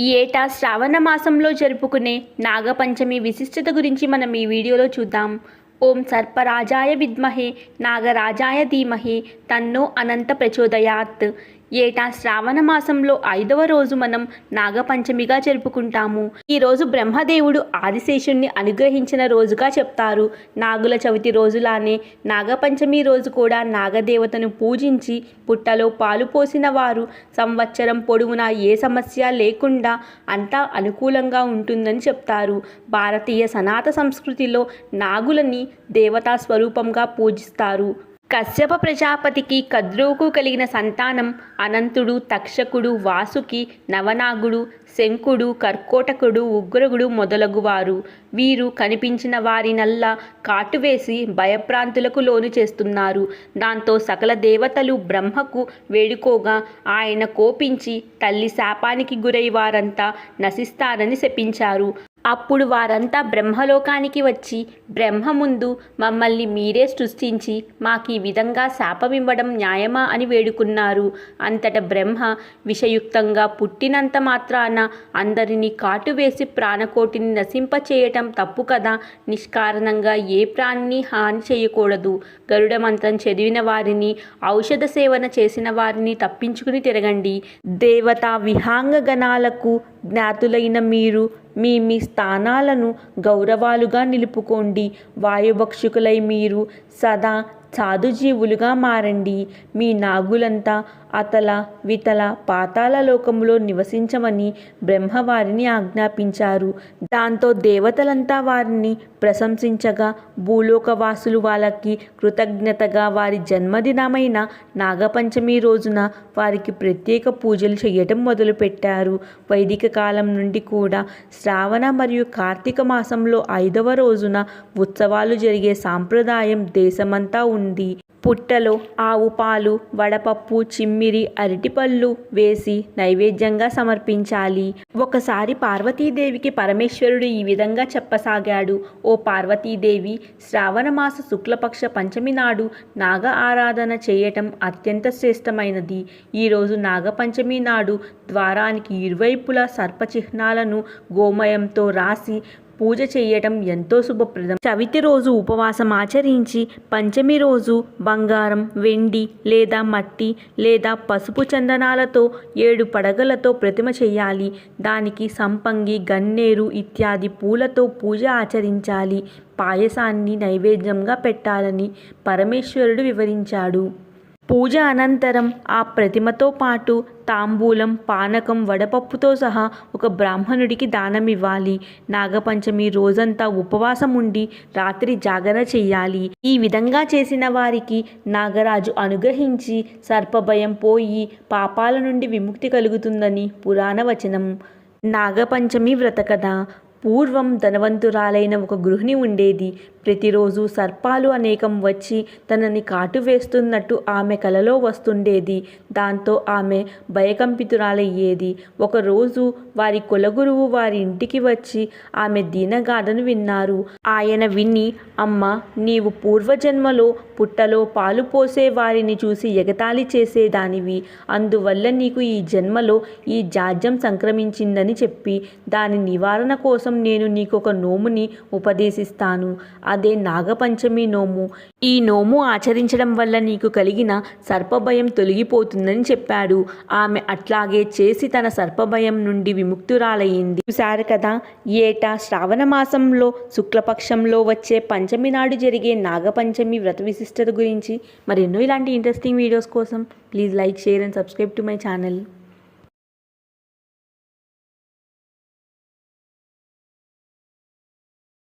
ఈ ఏటా శ్రావణ మాసంలో జరుపుకునే నాగపంచమి విశిష్టత గురించి మనం ఈ వీడియోలో చూద్దాం. ఓం సర్పరాజాయ విద్మహే నాగరాజాయ ధీమహే తన్నో అనంత ప్రచోదయాత్. ఏటా శ్రావణ మాసంలో ఐదవ రోజు మనం నాగపంచమిగా జరుపుకుంటాము. ఈ రోజు బ్రహ్మదేవుడు ఆదిశేషుణ్ణి అనుగ్రహించిన రోజుగా చెప్తారు. నాగుల చవితి రోజులానే నాగపంచమి రోజు కూడా నాగదేవతను పూజించి పుట్టలో పాలు పోసిన వారు సంవత్సరం పొడవునా ఏ సమస్య లేకుండా అంతా అనుకూలంగా ఉంటుందని చెప్తారు. భారతీయ సనాత సంస్కృతిలో నాగులని దేవతా స్వరూపంగా పూజిస్తారు. కశ్యప ప్రజాపతికి కద్రువుకు కలిగిన సంతానం అనంతుడు తక్షకుడు వాసుకి నవనాగుడు శంకుడు కర్కోటకుడు ఉగ్రగుడు మొదలగువారు. వీరు కనిపించిన వారినల్లా కాటువేసి భయప్రాంతులకు లోను చేస్తున్నారు. దాంతో సకల దేవతలు బ్రహ్మకు వేడుకోగా ఆయన కోపించి తల్లి శాపానికి గురై వారంతా నశిస్తారని శపించారు. అప్పుడు వారంతా బ్రహ్మలోకానికి వచ్చి బ్రహ్మ ముందు మమ్మల్ని మీరే సృష్టించి మాకు ఈ విధంగా శాపమివ్వడం న్యాయమా అని వేడుకున్నారు. అంతట బ్రహ్మ విషయుక్తంగా పుట్టినంత మాత్రాన అందరినీ కాటువేసి ప్రాణకోటిని నశింపచేయటం తప్పు కదా. నిష్కారణంగా ఏ ప్రాణిని హాని చేయకూడదు. గరుడ మంత్రం చదివిన వారిని ఔషధ సేవన చేసిన వారిని తప్పించుకుని తిరగండి. దేవతా విహాంగ గణాలకు జ్ఞాతులైన మీరు మీ మీ స్థానాలను గౌరవాలుగా నిలుపుకోండి. వాయుభక్షకులై మీరు సదా సాధుజీవులుగా మారండి. మీ నాగులంతా అతల వితల పాతాల లోకములో నివసించమని బ్రహ్మ వారిని ఆజ్ఞాపించారు. దాంతో దేవతలంతా వారిని ప్రశంసించగా భూలోకవాసులు వాళ్ళకి కృతజ్ఞతగా వారి జన్మదినమైన నాగపంచమి రోజున వారికి ప్రత్యేక పూజలు చేయటం మొదలుపెట్టారు. వైదిక కాలం నుండి కూడా శ్రావణ మరియు కార్తీక మాసంలో ఐదవ రోజున ఉత్సవాలు జరిగే సాంప్రదాయం దేశమంతా ఉంది పుట్టలో ఆవు పాలు వడపప్పు చిమ్మిరి అరటిపళ్ళు వేసి నైవేద్యంగా సమర్పించాలి. ఒకసారి పార్వతీదేవికి పరమేశ్వరుడు ఈ విధంగా చెప్పసాగాడు. ఓ పార్వతీదేవి శ్రావణమాస శుక్లపక్ష పంచమి నాడు నాగ ఆరాధన చేయటం అత్యంత శ్రేష్టమైనది. ఈరోజు నాగపంచమి నాడు ద్వారానికి ఇరువైపులా సర్పచిహ్నాలను గోమయంతో రాసి పూజ చేయటం ఎంతో శుభప్రదం. చవితి రోజు ఉపవాసం ఆచరించి పంచమి రోజు బంగారం వెండి లేదా మట్టి లేదా పసుపు చందనాలతో ఏడు పడగలతో ప్రతిమ చేయాలి. దానికి సంపంగి గన్నేరు ఇత్యాది పూలతో పూజ ఆచరించాలి. పాయసాన్ని నైవేద్యంగా పెట్టాలని పరమేశ్వరుడు వివరించాడు. పూజ అనంతరం ఆ ప్రతిమతో పాటు తాంబూలం పానకం వడపప్పుతో సహా ఒక బ్రాహ్మణుడికి దానమివ్వాలి. నాగపంచమి రోజంతా ఉపవాసం ఉండి రాత్రి జాగరణ చెయ్యాలి. ఈ విధంగా చేసిన వారికి నాగరాజు అనుగ్రహించి సర్పభయం పోయి పాపాల నుండి విముక్తి కలుగుతుందని పురాణ వచనం. నాగపంచమి వ్రతకథ. పూర్వం ధనవంతురాలైన ఒక గృహిణి ఉండేది. ప్రతిరోజు సర్పాలు అనేకం వచ్చి తనని కాటు వేస్తున్నట్టు ఆమె కలలో వస్తుండేది. దాంతో ఆమె భయకంపితురాలయ్యేది. ఒకరోజు వారి కులగురువు వారి ఇంటికి వచ్చి ఆమె దీనగాథను విన్నారు. ఆయన విని అమ్మ నీవు పూర్వజన్మలో పుట్టలో పాలు పోసే వారిని చూసి ఎగతాళి చేసేదానివి. అందువల్ల నీకు ఈ జన్మలో ఈ జాజ్యం సంక్రమించిందని చెప్పి దాని నివారణ కోసం నేను నీకొక నోముని ఉపదేశిస్తాను. అదే నాగపంచమి నోము. ఈ నోము ఆచరించడం వల్ల నీకు కలిగిన సర్పభయం తొలగిపోతుందని చెప్పాడు. ఆమె అట్లాగే చేసి తన సర్పభయం నుండి విముక్తురాలయ్యింది. చూశారు కదా ఏటా శ్రావణ మాసంలో శుక్లపక్షంలో వచ్చే పంచమి నాడు జరిగే నాగపంచమి వ్రత విశిష్టత గురించి మరెన్నో ఇలాంటి ఇంట్రెస్టింగ్ వీడియోస్ కోసం please like share and subscribe to my channel